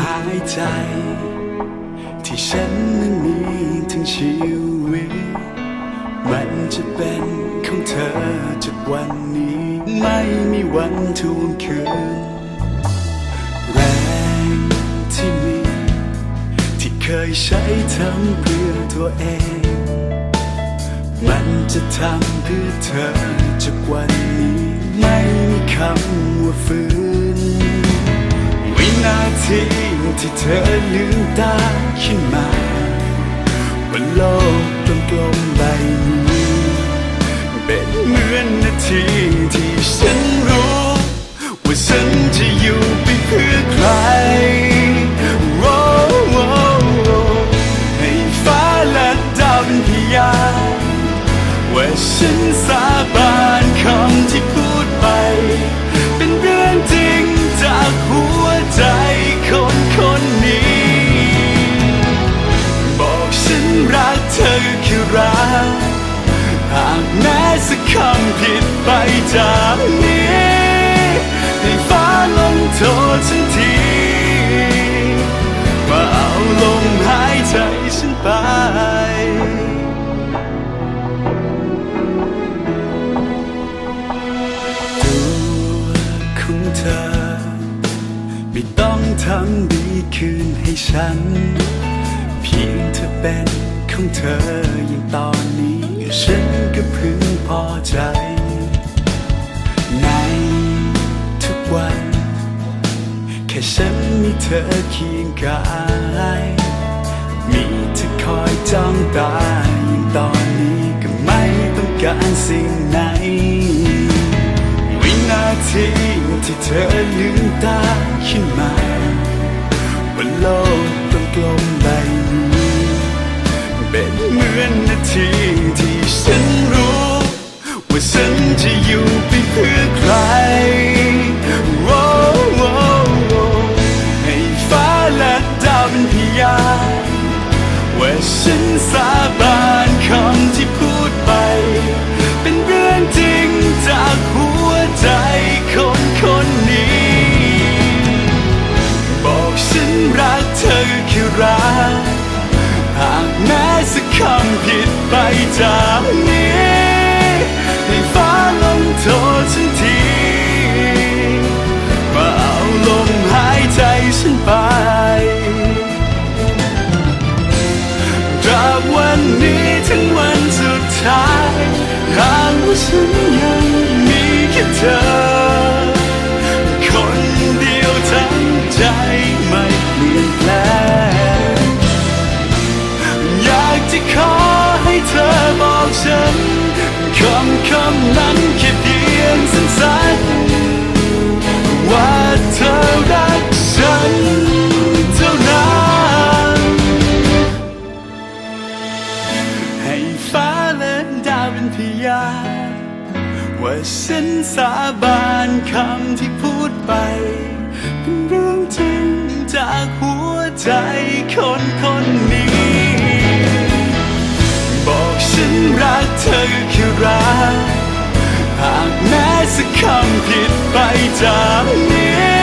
หายใจ ที่ฉันนั้นมีทั้งชีวิต มันจะเป็นของเธอจากวันนี้ ไม่มีวันทวงคืน แรงที่มี ที่เคยใช้ทำเพื่อตัวเอง มันจะทำเพื่อเธอจากวันนี้ ไม่มีคำว่าฝืนวิน ทีที่เธอลืมตาขึ้นมาบนโลกกลมๆใบนี้เป็นเหมือนนาทีที่ฉัน รักเธอคือรักหากแม้สักคำผิดไปจากนี้ให้ฟ้าลงโทษฉันทีมาเอาลมหายใจฉันไปตัวของเธอไม่ต้องทำดีคืนให้ฉัน เพียงเธอเป็น ของเธออย่างตอนนี้ฉันก็พึงพอใจ ในทุกวัน แค่ฉันมีเธอเคียงกายมีเธอคอยจ้องตาอย่างตอนนี้ก็ไม่ต้องการสิ่งไหน วินาทีที่เธอลืมตาขึ้นมา ทีที่ฉันรู้ ว่าฉันจะอยู่ไปเพื่อใครโอ้โอโอให้ฟ้าและดาวเป็นพยานว่าฉันสาบานคำที่พูดไป เป็นเรื่องจริงจากหัวใจคนคนนี้ บอกฉันรักเธอคือรัก คำผิดไปจากนี้ให้ฟ้าลงโทษฉันทีมาเอาลมหายใจฉันไปตราบวันนี้ถึงวันสุดท้ายหากว่าฉัน จะขอให้เธอบอกฉันคำคำนั้นแค่เพียงสั้นๆว่าเธอรักฉันเท่านั้นให้ฟ้าและดาวเป็นพยานว่าฉันสาบานคำที่พูดไป เป็นเรื่องจริงจากหัวใจคน รักเธอคือรัก หากแม้สักคำผิดไปจากนี้